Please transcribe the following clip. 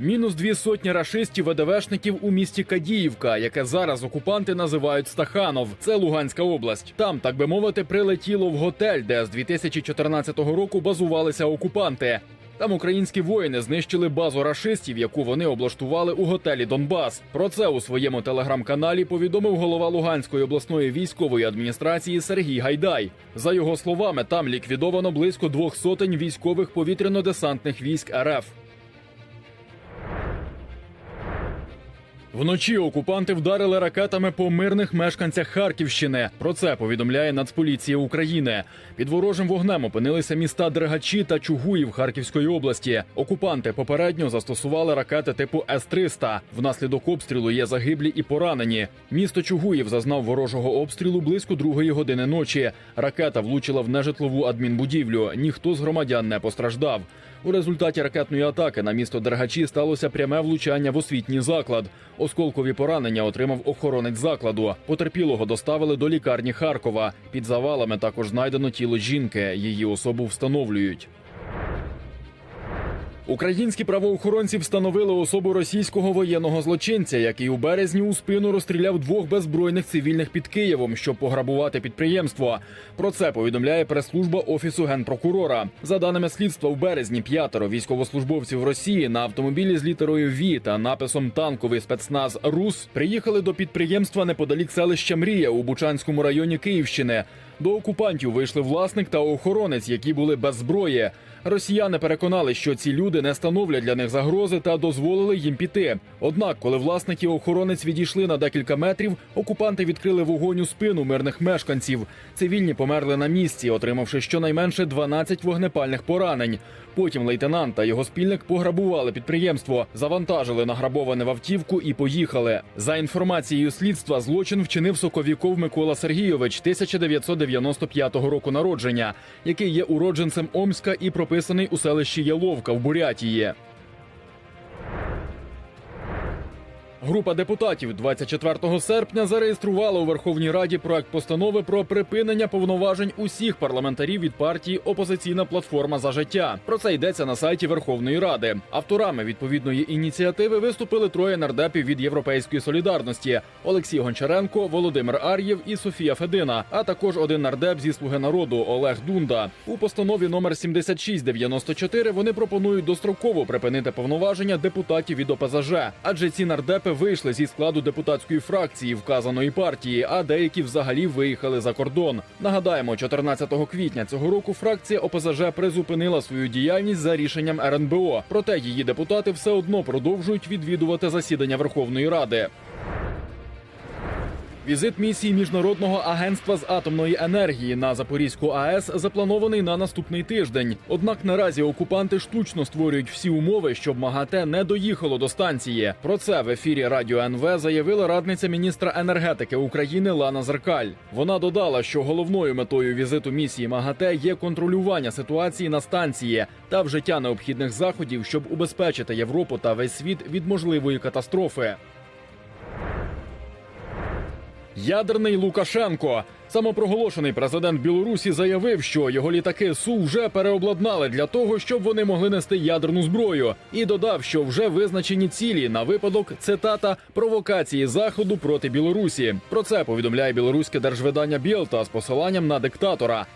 Мінус дві сотні рашистів ВДВшників у місті Кадіївка, яке зараз окупанти називають Стаханов. Це Луганська область. Там, так би мовити, прилетіло в готель, де з 2014 року базувалися окупанти. Там українські воїни знищили базу рашистів, яку вони облаштували у готелі Донбас. Про це у своєму телеграм-каналі повідомив голова Луганської обласної військової адміністрації Сергій Гайдай. За його словами, там ліквідовано близько двох сотень військових повітряно-десантних військ РФ. Вночі окупанти вдарили ракетами по мирних мешканцях Харківщини. Про це повідомляє Нацполіція України. Під ворожим вогнем опинилися міста Дергачі та Чугуїв Харківської області. Окупанти попередньо застосували ракети типу С-300. Внаслідок обстрілу є загиблі і поранені. Місто Чугуїв зазнав ворожого обстрілу близько другої години ночі. Ракета влучила в нежитлову адмінбудівлю. Ніхто з громадян не постраждав. У результаті ракетної атаки на місто Дергачі сталося пряме влучання в освітній заклад. Осколкові поранення отримав охоронець закладу. Потерпілого доставили до лікарні Харкова. Під завалами також знайдено тіло жінки. Її особу встановлюють. Українські правоохоронці встановили особу російського воєнного злочинця, який у березні у спину розстріляв двох беззбройних цивільних під Києвом, щоб пограбувати підприємство. Про це повідомляє прес-служба офісу генпрокурора. За даними слідства, в березні п'ятеро військовослужбовців Росії на автомобілі з літерою Ві та написом танковий спецназ Рус приїхали до підприємства неподалік селища Мрія у Бучанському районі Київщини. До окупантів вийшли власник та охоронець, які були без зброї. Росіяни переконали, що ці люди не становлять для них загрози та дозволили їм піти. Однак, коли власник і охоронець відійшли на декілька метрів, окупанти відкрили вогонь у спину мирних мешканців. Цивільні померли на місці, отримавши щонайменше 12 вогнепальних поранень. Потім лейтенант та його спільник пограбували підприємство, завантажили награбоване в автівку і поїхали. За інформацією слідства, злочин вчинив соковіков Микола Сергійович 1995 року народження, який є уродженцем Омська і прописаний у селищі Яловка в Бурятії. Група депутатів 24 серпня зареєструвала у Верховній Раді проект постанови про припинення повноважень усіх парламентарів від партії Опозиційна платформа за життя. Про це йдеться на сайті Верховної Ради. Авторами відповідної ініціативи виступили троє нардепів від Європейської солідарності: Олексій Гончаренко, Володимир Ар'єв і Софія Федина, а також один нардеп зі слуги народу Олег Дунда. У постанові номер 7694 вони пропонують достроково припинити повноваження депутатів від ОПЗЖ, адже ці нардепи вийшли зі складу депутатської фракції вказаної партії, а деякі взагалі виїхали за кордон. Нагадаємо, 14 квітня цього року фракція ОПЗЖ призупинила свою діяльність за рішенням РНБО. Проте її депутати все одно продовжують відвідувати засідання Верховної Ради. Візит місії міжнародного агентства з атомної енергії на Запорізьку АЕС запланований на наступний тиждень. Однак наразі окупанти штучно створюють всі умови, щоб МАГАТЕ не доїхало до станції. Про це в ефірі Радіо НВ заявила радниця міністра енергетики України Лана Зеркаль. Вона додала, що головною метою візиту місії МАГАТЕ є контролювання ситуації на станції та вжиття необхідних заходів, щоб убезпечити Європу та весь світ від можливої катастрофи. Ядерний Лукашенко. Самопроголошений президент Білорусі заявив, що його літаки Су вже переобладнали для того, щоб вони могли нести ядерну зброю, і додав, що вже визначені цілі на випадок цитата провокації заходу проти Білорусі. Про це повідомляє білоруське держвидання Білта з посиланням на диктатора.